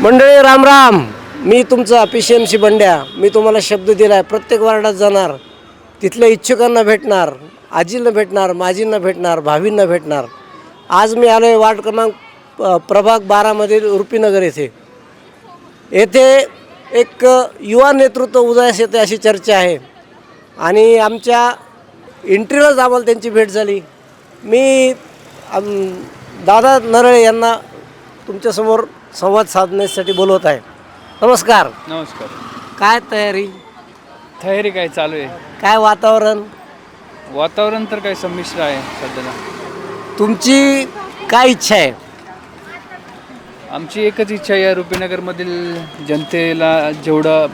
मंडळी राम राम. मी तुमचा P C M C Bandya. मी तुम्हाला शब्द दिला आहे प्रत्येक वार्डात जाणार. तिथल्या इच्छुकांना भेटणार आजींना भेटणार माजींना भेटणार भावींना भेटणार. आज मी आलो आहे वार्ड क्रमांक प- प्रभाग बारामधील रुपीनगर येथे. येथे एक युवा नेतृत्व उदयास येते अशी चर्चा आहे. आणि आमच्या एंट्रीलाच आम्हाला त्यांची भेट झाली. मी दादा नरळे यांना तुमच्यासमोर संवाद साधण्यासाठी बोलवत आहे. नमस्कार. नमस्कार. काय तयारी? तयारी काय चालू आहे? काय वातावरण? वातावरण तर काय संमिश्र आहे सध्याला. तुमची काय इच्छा आहे? आमची एकच इच्छा आहे या रुपीनगरमधील जनतेला जेवढं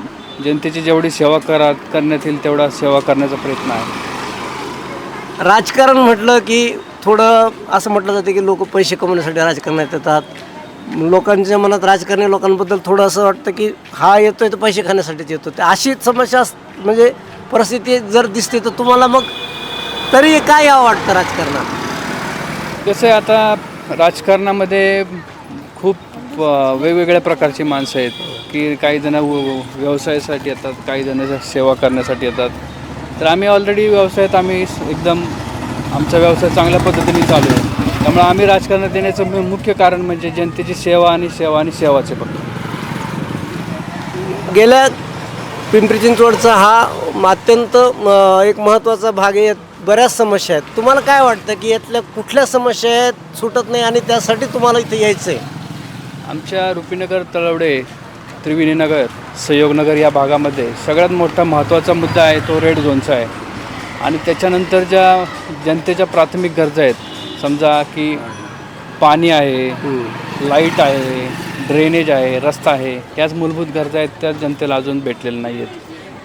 जनतेची जेवढी सेवा करा करण्यात येईल तेवढा सेवा करण्याचा प्रयत्न आहे. राजकारण म्हटलं की थोडं असं म्हटलं जातं की लोक पैसे कमवण्यासाठी राजकारणात येतात. लोकांच्या मनात राजकारणी लोकांबद्दल थोडं असं वाटतं की हा येतोय तर पैसे खाण्यासाठीच येतो. ते अशी समस्या म्हणजे परिस्थिती जर दिसते तर तुम्हाला मग तरी काय यावं वाटतं राजकारणात? जसे आता राजकारणामध्ये खूप वेगवेगळ्या प्रकारची माणसं आहेत की काही जण व्यवसायासाठी येतात काही जण सेवा करण्यासाठी येतात. तर आम्ही ऑलरेडी व्यवसायात आम्ही एकदम आमचा व्यवसाय चांगल्या पद्धतीने चालू आहे. त्यामुळे आम्ही राजकारणात येण्याचं मुख्य कारण म्हणजे जनतेची सेवा आणि सेवा आणि सेवाचे फक्त गेल्या पिंपरी चिंचवडचा हा अत्यंत एक महत्त्वाचा भाग आहे. बऱ्याच समस्या आहेत. तुम्हाला काय वाटतं की यातल्या कुठल्या समस्या आहेत सुटत नाही आणि त्यासाठी तुम्हाला इथे यायचं आहे आमच्या रुपीनगर तळवडे त्रिवेणीनगर सहयोगनगर या भागामध्ये सगळ्यात मोठा महत्त्वाचा मुद्दा आहे तो रेड झोनचा आहे. आणि त्याच्यानंतर ज्या जनतेच्या प्राथमिक गरजा आहेत समजा की पाणी आहे लाइट आहे ड्रेनेज आहे रस्ता आहे याच मूलभूत गरजा आहेत त्या जनतेला अजून भेटलेल्या नाही आहेत.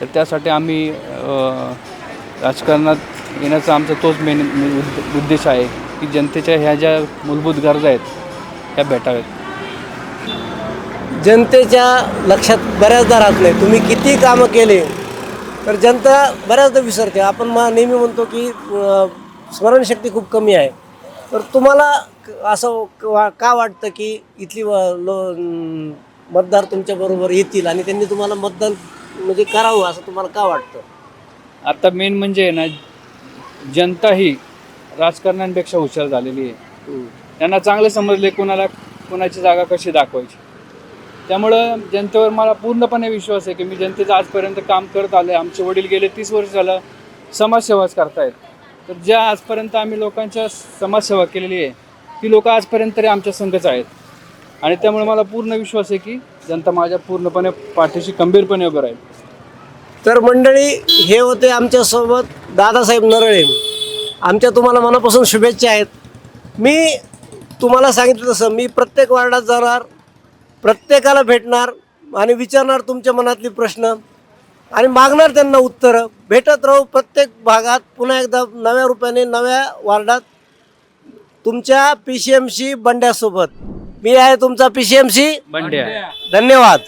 तर त्यासाठी आम्ही राजकारणात येण्याचा आमचा तोच मेन उद्द- उद्देश आहे की जनतेच्या ह्या ज्या मूलभूत गरजा आहेत ह्या भेटाव्यात. जनतेच्या लक्षात बऱ्याचदा राहत नाही. तुम्ही किती कामं केले तर जनता बऱ्याचदा विसरते. आपण मा नेहमी म्हणतो की स्मरणशक्ती खूप कमी आहे. तर तुम्हाला असं क- वाटतं की इथली लो मतदार तुमच्याबरोबर येतील आणि त्यांनी तुम्हाला मतदान म्हणजे करावं असं तुम्हाला का वाटतं? आता मेन म्हणजे आहे ना जनता ही राजकारण्यांपेक्षा हुशार झालेली आहे. त्यांना चांगलं समजले कोणाला कोणाची जागा कशी दाखवायची. त्यामुळं जनतेवर मला पूर्णपणे विश्वास आहे की मी जनतेचं आजपर्यंत काम करत आलो आहे आमचे वडील गेले तीस वर्ष झालं समाजसेवाच करतायत. तर ज्या आजपर्यंत आम्ही लोकांच्या समाजसेवा केलेली आहे ती लोक आजपर्यंत तरी आमच्या संघच आहेत. आणि त्यामुळे मला पूर्ण विश्वास आहे की जनता माझ्या पूर्णपणे पाठीशी खंबीरपणे उभं राहील. तर मंडळी हे होते आमच्यासोबत दादासाहेब नरळे. आमच्या तुम्हाला मनापासून शुभेच्छा आहेत. मी तुम्हाला सांगितलं तसं मी प्रत्येक वार्डात जाणार प्रत्येकाला भेटणार आणि विचारणार तुमच्या मनातली प्रश्न. आणि मागणार त्यांना उत्तरं. भेटत राहू प्रत्येक भागात पुन्हा एकदा नव्या रूपाने नव्या वार्डात तुमच्या पी सी एम सी बंड्यासोबत. मी आहे तुमचा P C M C Bandya. धन्यवाद.